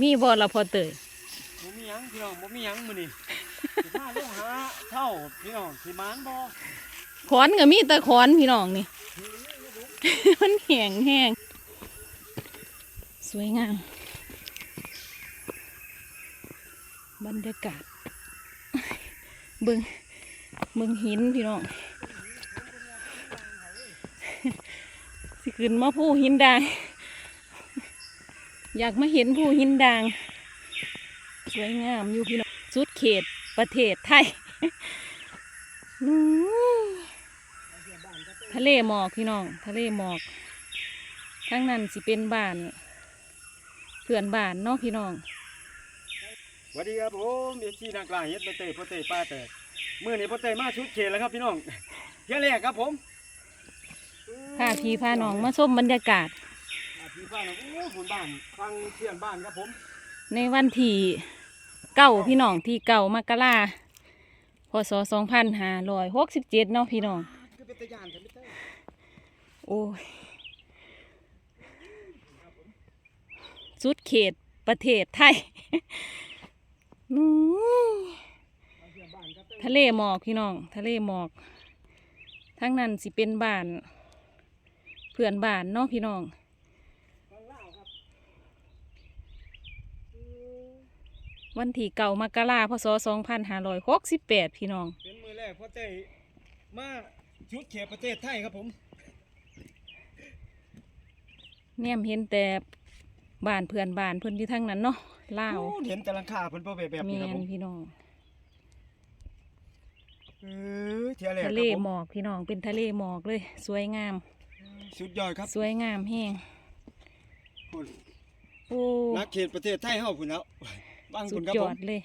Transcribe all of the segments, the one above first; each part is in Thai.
มีบ่ละพอเตยบ่มีหยังพี่น้องบ่มีหยังมื้อนี้สิพาลงหาเท่าพี่น้องสิมานบ่ขอนก็มีแต่ขอนพี่น้องนี่ มันแห้งแห้งสวยงาม บรรยากาศ เบิงเบิงหินพี่น้อง สิขึ้นมาผู้หินดาง อยากมาเห็นผู้หินดาง สวยงามอยู่พี่น้องสุดเขตประเทศไทยอื้อทะเลหมอกพี่น้อง ทะเลหมอกทั้งนั้นสิเป็นบ้านเพื่อนบ้านเนาะพี่น้องสวัสดีครับผมเอฟซีนางกลางเฮ็ดบ่เตยบ่เตยป้าแต่มื้อนี้บ่เตยมาชุดเขตแล้วครับพี่น้องเที่ยวแรกครับผมพาพี่พาน้องมาชมบรรยากาศ พาพี่ฟ้าน้องโอ้บุญบ้านฟังเพื่อนบ้านครับผม ในวันที่เก้าพี่น้องที่เก้ามกราพศสองพันห้าร้อยหกสิบเจ็ดเนาะพี่น้องคือเป็นตะยานแต่ไม่เตยโอ้ยสุดเขตประเทศไทยอื้อทะเลหมอกพี่น้อง ทะเลหมอก ทั้งนั้นสิเป็นบ้าน เพื่อนบ้านเนาะพี่น้องฟังลาวครับ วันที่เก่ามกราพศสองพันห้าร้อยหกสิบแปดพี่น้อง เป็นมื้อแรกพ่อเตยมาชุดเขตประเทศไทยครับผมเนี่ยเห็นแต่บ้านเพื่อนบ้านเพื่อนอยู่ทั้งนั้นเนาะลาวโอ้เห็นแต่หลังคาเพิ่นบ่แบบแบบเมีนี้ครับยผนมพี่น้องเออเที่ยวแรกคทะรับเลผมหมอกพี่น้องเป็นทะเลหมอกเลย สวยงาม สุดยอดครับสวยงามแห้งคุณโอ้ นักเขตประเทศไทยเฮาพุ่นแล้ว บ้างสุคุดณครับยผอมดเลย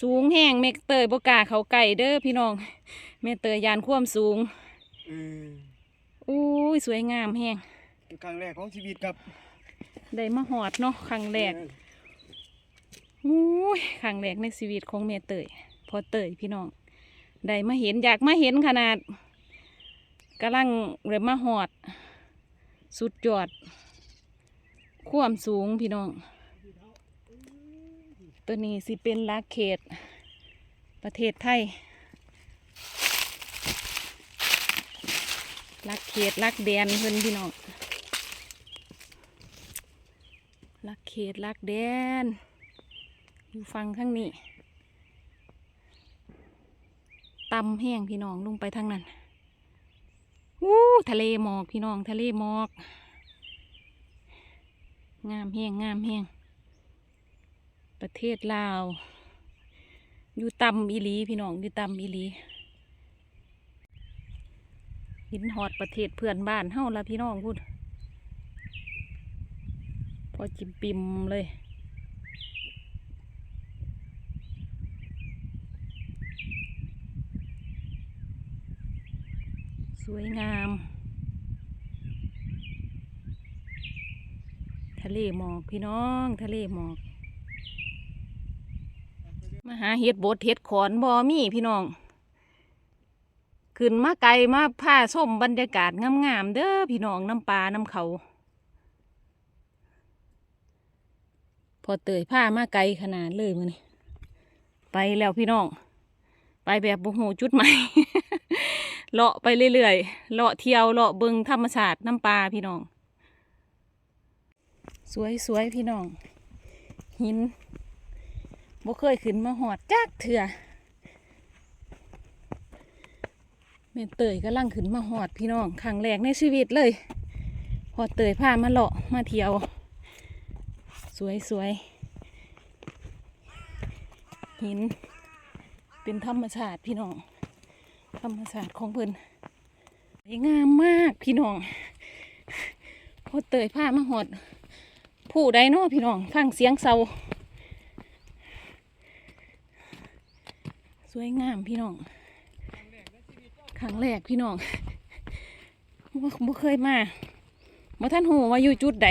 สูงแห้งเมกเตยบกล้าเขาไก่เด้อพี่น้องเมเตยยานความสูงเอออุ้ยสวยงามแห้งเป็นครั้งแรกของชีวิตครับได้มาหอดเนาะครั้งแรกอุ้ยครั้งแรกในชีวิตของเมเตยพอเตยพี่น้องได้มาเห็นอยากมาเห็นขนาดกำลังเริ่มมาหอด สุดยอด ความสูงพี่น้อง ตัวนี้สิเป็นลักเขต ประเทศไทยลักเขตลักแดนเพิ่อนพี่น้องลักเขตลักแดน อยู่ฟังข้างนี้ตำแห้งพี่น้องลงไปทางนั้นวู้ทะเลหมอกพี่น้องทะเลหมอก งามแห้งงามแห้ง ประเทศลาว อยู่ตำอีลีพี่น้องอยู่ตำอีลีหินหอดประเทศเพื่อนบ้านเฮาละพี่น้องพูดพอจิมปิมเลยสวยงาม ทะเลหมอกพี่น้อง ทะเลหมอก หาเห็ดบดเห็ดขอนบอมีพี่น้อง ขึ้นมาไกลมาผ้าส้มบรรยากาศงามๆเด้อพี่น้องน้ำปลาน้ำเขา พอเตยผ้ามาไกลขนาดเลยมือนี่ไปแล้วพี่น้อง ไปแบบบุหูจุดใหม่เลาะไปเรื่อยๆเลาะเที่ยวเลาะเบิงธรรมชาติน้ำปลาพี่น้อง สวยๆพี่น้อง หิน บ่เคยขึ้นมาหอดจักเถื่อแม่เตยก็ลังขึ้นมาหอดพี่น้องครั้งแรกในชีวิตเลยพอเตยพามาเลาะมาเที่ยว สวยสวยๆหิน เป็นธรรมชาติพี่น้อง ธรรมชาติของเพิ่นสวยงามมากพี่น้องพอเตยพามาหอด ผู้ใดเนาะพี่น้องฟังเสียงเศร้า ส วยงามพี่น้องครั้งแรกพี่น้องบ่บ่เคยมาบ่ท่านหูว่าอยู่จุดใด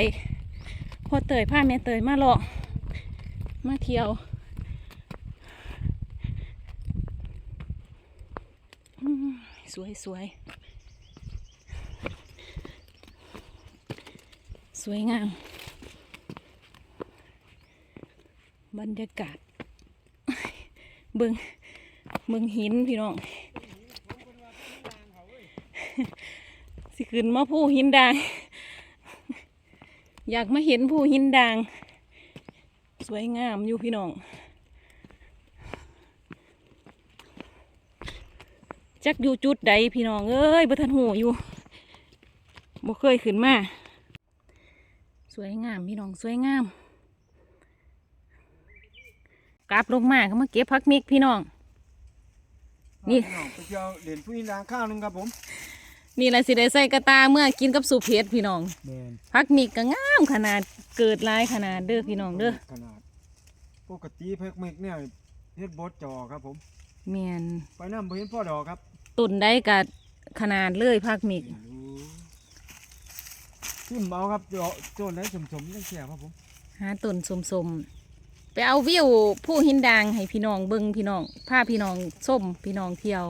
พอเตยพาแม่เตยมาเลาะมาเที่ยวสวยสวยสวยงาม บรรยากาศเบิง เบิงหินพี่น้อง สิขึ้นมาผู้หินดางอยากมาเห็นผู้หินดางสวยงามอยู่พี่น้อง จักอยู่จุดใดพี่น้องเอ้ยบ่ทันหูอยู่บ่เคยขึ้นมา สวยงามพี่น้องสวยงามกลับลงมาก็มาเก็บพักมิกพี่น้อง นี่พี่น้องไปเที่ยวเด่นผู้ยินดางข้าวหนึงครับผมนี่แหละสิได้ใส่กระตาเมื่อกินกับสุปเผ็ดพี่น้องแมนพักมิกก็งามขนาดเกิดหลายขนาดเด้อพี่น้องเด้อขนาดปกติเพ็กเมกเนี่ยเฮ็ดบดจอครับผมเมียนไปน้ำบ่เห็นพ่อดอกครับตุนได้กับขนาดเลยพักมิกทิมเอาครับโจโจนได้สมสมๆจังเสียครับผม หาตุนสมๆ ไปเอาวิวผู้หินดางให้พี่น้องเบิ่งพี่น้องพาพี่น้องส้มพี่น้องเที่ยว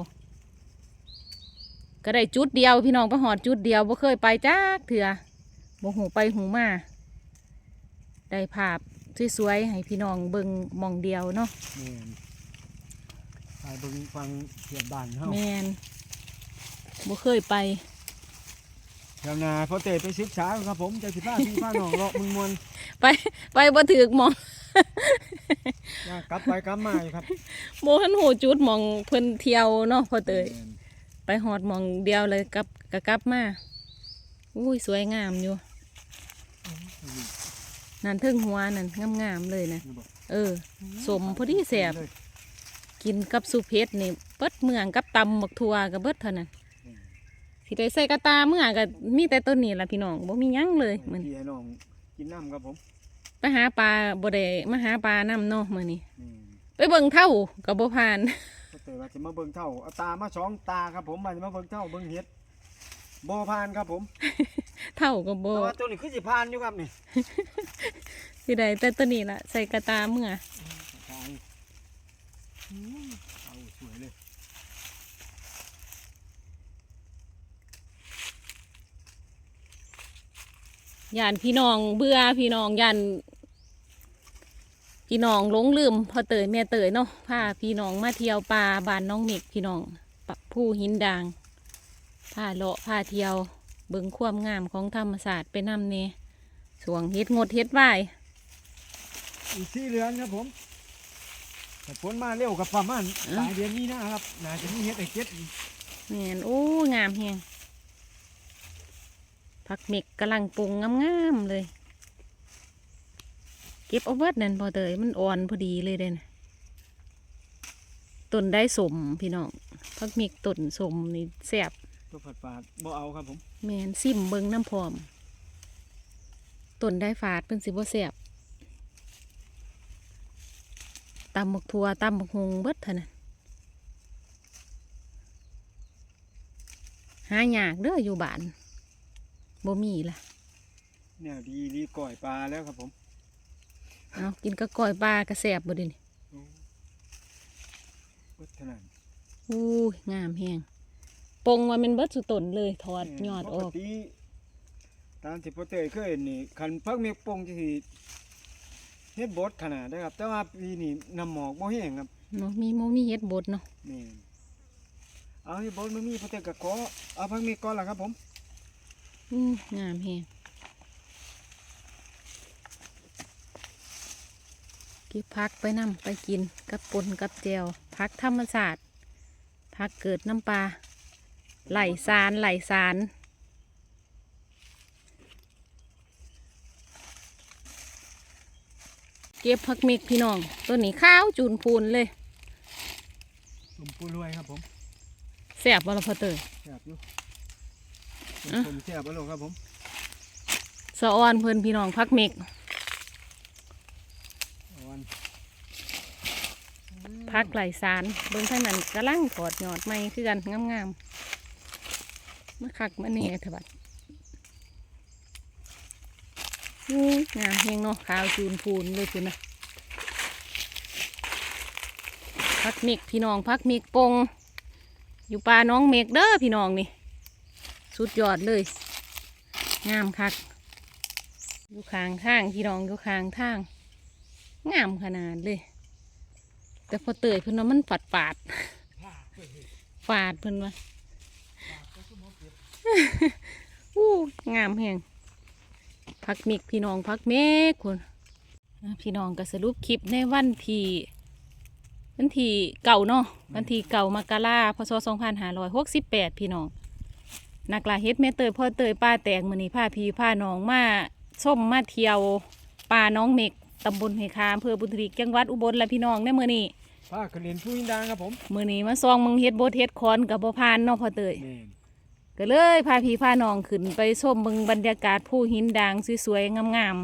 ก็ได้จุดเดียวพี่น้องไปหอดจุดเดียวบ่เคยไปจักเถื่อบ่หูไปหูมาได้ภาพสวยๆให้พี่น้องเบิ่งหมองเดียวเนาะแมนไปเบิ่งฟังเสียบบ้านเฮาแมนบ่เคยไป แถวนาพอเตะไปศึกษาครับผมจะสิพาพี่พาน้องเลาะเมึงมวนไปไปบ่ถึกหมองย่างกลับไปกลับมาอยู่ครับโมทันหูจุดหมองเพิ่นเที่ยวเนาะพอเตยแม่นไปหอดหมองเดียวเลยกลับกะกลับมาอุ้ยสวยงามอยู่นั่นเทึงหัวนั่นงามๆเลยนะนี่บอกเออ สมพอดีแสบเลยกินกับสุเพชรนี่เบิดเมืองกับตำหมกทัวกับเบิดเท่านั้น สิได้ใส่กระตาเมื่อก็มีแต่ต้นนี้ล่ะพี่น้องบ่มีหยังเลยมื้อนี้พี่ให้น้องกินน้ำครับผมไปหาปลาบ่ได้มาหาปลานํเนาะมื้อนี้นี่ไปเบิ่งเท่าก็บ่ผ่านพอเตะว่าจะมาเบิ่งเท่าเอาตามาสองตาครับผมมาจะมาเบิ่งเท่าเบิ่งเฮ็ดบ่ผ่านครับผมเท่าก็บ่แต่ว่าตัวนี้คือสิผ่านอยู่ครับนี่สิได้แต่ต้นนี้ล่ะใส่กระตาเมื่อผ่านอืมเอาสวยเลย ย่านพี่น้องเบื่อพี่น้องย่านพี่น้องหลงลืมพอเตยแม่เตยเนาะพาพี่น้องมาเที่ยวป่าบ้านน้องเมกพี่น้องปะผู้หินดางพาเลาะพาเที่ยวเบิ่งความงามของธรรมศาสตร์ไปนำเนสวงเฮ็ดงดเฮ็ดไหวายอีกสี่เดือนครับผมแต่ฝนมาเร็วกับประมาณปลายเดือนนี้นะครับน่าจะมีเฮ็ดไอ้เก็ดอีกแม่นโอ้งามแฮง ผักเมกกำลังปรุงงามๆเลย เก็บเอาเบิดนั่นพอเตยมันอ่อนพอดีเลยเด่นต้นได้สมพี่น้องผักเมกต้นสมนี่แซ่บตัวผัดฝาดบ่เอาครับผมแมนซิมเบิงน้ำพร้อมต้นได้ฝาดเป็นสิบ่แซ่บตำหมกทัวตำหมกฮงเบิดเท่านั้นหายากเด้ออยู่บ้าน บ่มีล่ะแนวดีดีก่อยปลาแล้วครับผมเอากินกะก้อยปลากระแสบบ่เดินี่เบิดขนาดอู้ยงามแฮงปงว่ามันเบิดสุต้นเลยถอดยอดออกปกติตามที่พ่อเตยเคยเห็นนี่คันพักเมียกปงจะสิเฮ็ดบดขนาดนะครับ แต่ว่าปีนี้น้ำหมอกบ่แห้งครับเนาะมีโมมีเฮ็ดบดเนาะแม่นเอาเฮ็ดบดมันมีพ่อเตยก็ขอเอาพักเมียกก่อนล่ะครับผมอู้ งามแฮงเก็บพักไปนำไปกินกับปนกับแจวพักธรรมศาสตร์พักเกิดน้ำปลาไหลสารไหลสารเก็บพักเมกพี่น้อง ตัวนี้ข้าวจูนพูนเลยสมปูรวยครับผมแซ่บบ่ละพอเตยแซ่บอยู่อะ ผมแซ่บบ่ลงครับผมสะออนเพิ่นพี่น้องพักเมกเอาอันพักไหลสารเบิ่งทางนั้นกำลังถอดยอดใหม่คือกันงามๆมาคักมาเนี่ยเถอะบัดอู้งามเฮงเนาะขาวจูนพูนเลยคุณนะพักเมกพี่น้องพักเมกปงอยู่ป่าน้องเมกเด้อพี่น้องนี่ สุดยอดเลย งามคักอยู่ข้างทางพี่น้องอยู่ข้างทาง งามขนาดเลย แต่พอเตยเพิ่นว่ามันฝาดฝาดฝาดเพิ่นว่าอู้งามแฮงพักมิกพี่น้องพักเมกคุณพี่น้องก็สรุปคลิปในวันที่วันที่เก่าเนาะวันที่เก่ามกราพศ2568พี่น้อง นักลาเฮ็ดแม่เตยพ่อเตยป้าแตงมื้อนี้พาพี่พาน้องมาส้มมาเที่ยวป่าน้องเมกตำบลเหคาอำเภอบุตรีจังหวัดอุบลและพี่น้องในมื้อนี้พาขึ้นเรียนผู้ยินดางครับผมมื้อนี้มาซองมึงเฮ็ดโบทเฮ็ดคอนกับบ่พานเนาะพ่อเตยแม่นก็เลยพาพี่พาน้องขึ้นไปชมเบิ่งบรรยากาศผู้หินดางสวยๆงามแม่น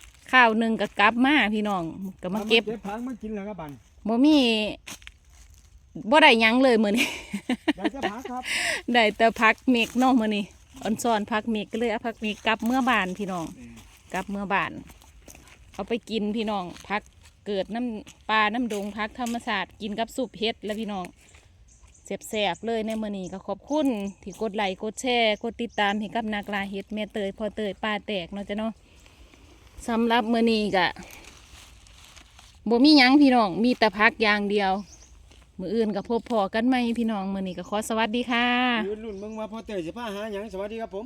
ๆข้าวหนึ่งก็กลับมาพี่น้องก็มาเก็บเก็บผักมากินแล้วครับบันบ่มี บ่ได้หยังเลยมื้อนี้ ได้จะผักครับได้แต่พักเมกเนาะมื้อนี้ออนซอนพักเมกก็เลยเอาพักเมกกลับเมื่อบ้านพี่น้องแม่นกลับเมื่อบ้าน เอาไปกินพี่น้องพักเกิดน้ำปลาน้ำดงพักธรรมศาสตร์กินกับสุปเฮ็ดแล้วพี่น้องแสบๆเลยในมื้อนี้ก็ขอบคุณที่กดไลค์กดแชร์กดติดตามให้กับนักลาเฮ็ดแม่เตยพอเตยป้าแตกเนาะจ้ะเนาะสำหรับมื้อนี้ก็บ่มีหยังพี่น้องมีแต่พักอย่างเดียว มืออื่นก็พบพอกันไหมพี่น้องมือนี้ก็ขอสวัสดีค่ะ ยืนรุ่นมึงมาพอเตยสิพาหาหยังสวัสดีครับผม